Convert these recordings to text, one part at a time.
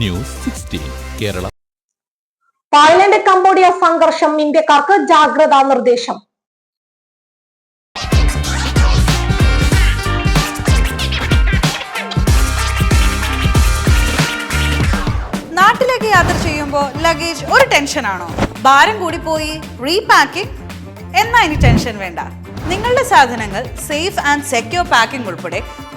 News sixteen Kerala. Thailand Cambodia സംഘർഷം ഇന്ത്യക്കാർക്ക് ജാഗ്രതാ നിർദ്ദേശം. നാട്ടിലേക്ക് യാത്ര ചെയ്യുമ്പോൾ ലഗേജ് ഒരു ടെൻഷനാണോ ഭാരം കൂടി പോയി റീപാക്കിംഗ് എന്നാ ഇനി ടെൻഷൻ വേണ്ട. നിങ്ങളുടെ സാധനങ്ങൾ സേഫ് ആൻഡ് സെക്യൂർ പാക്കിംഗ് ഉൾപ്പെടെ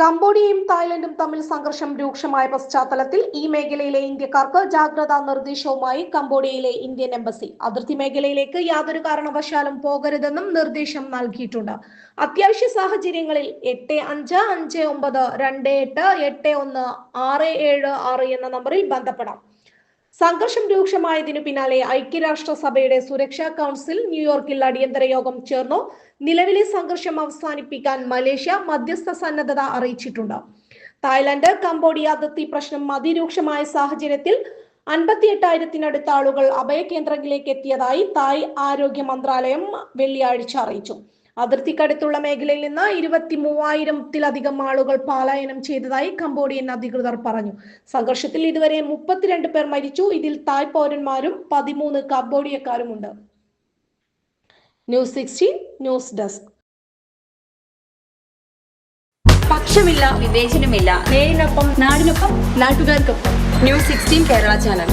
കംബോഡിയയും തായ്ലൻഡും തമ്മിൽ സംഘർഷം രൂക്ഷമായ പശ്ചാത്തലത്തിൽ ഈ മേഖലയിലെ ഇന്ത്യക്കാർക്ക് ജാഗ്രതാ നിർദ്ദേശവുമായി കംബോഡിയയിലെ ഇന്ത്യൻ എംബസി. അതിർത്തി മേഖലയിലേക്ക് യാതൊരു കാരണവശാലും പോകരുതെന്നും നിർദ്ദേശം നൽകിയിട്ടുണ്ട്. അത്യാവശ്യ സാഹചര്യങ്ങളിൽ എട്ട് അഞ്ച് അഞ്ച് ഒമ്പത് രണ്ട് എട്ട് എട്ട് ഒന്ന് ആറ് ഏഴ് ആറ് എന്ന നമ്പറിൽ ബന്ധപ്പെടാം. സംഘർഷം രൂക്ഷമായതിനു പിന്നാലെ ഐക്യരാഷ്ട്രസഭയുടെ സുരക്ഷാ കൗൺസിൽ ന്യൂയോർക്കിൽ അടിയന്തര യോഗം ചേർന്നു. നിലവിലെ സംഘർഷം അവസാനിപ്പിക്കാൻ മലേഷ്യ മധ്യസ്ഥ സന്നദ്ധത അറിയിച്ചിട്ടുണ്ട്. തായ്ലൻഡ് കംബോഡിയ അതിർത്തി പ്രശ്നം അതിരൂക്ഷമായ സാഹചര്യത്തിൽ അൻപത്തി എട്ടായിരത്തിനടുത്ത ആളുകൾ അഭയകേന്ദ്രങ്ങളിലേക്ക് എത്തിയതായി തായ് ആരോഗ്യ മന്ത്രാലയം വെള്ളിയാഴ്ച അറിയിച്ചു. അതിർത്തിക്കടുത്തുള്ള മേഖലയിൽ നിന്ന് ഇരുപത്തി മൂവായിരത്തിലധികം ആളുകൾ പലായനം ചെയ്തതായി കംബോഡിയൻ അധികൃതർ പറഞ്ഞു. സംഘർഷത്തിൽ ഇതുവരെ മുപ്പത്തിരണ്ട് പേർ മരിച്ചു. ഇതിൽ തായ് പൗരന്മാരും പതിമൂന്ന് കംബോഡിയക്കാരുമുണ്ട്. News sixteen news desk. പക്ഷമില്ല വിവേചനമില്ല. നേരിനൊപ്പം നാടിനൊപ്പം നാട്ടുകാർക്കൊപ്പം. News sixteen Kerala channel.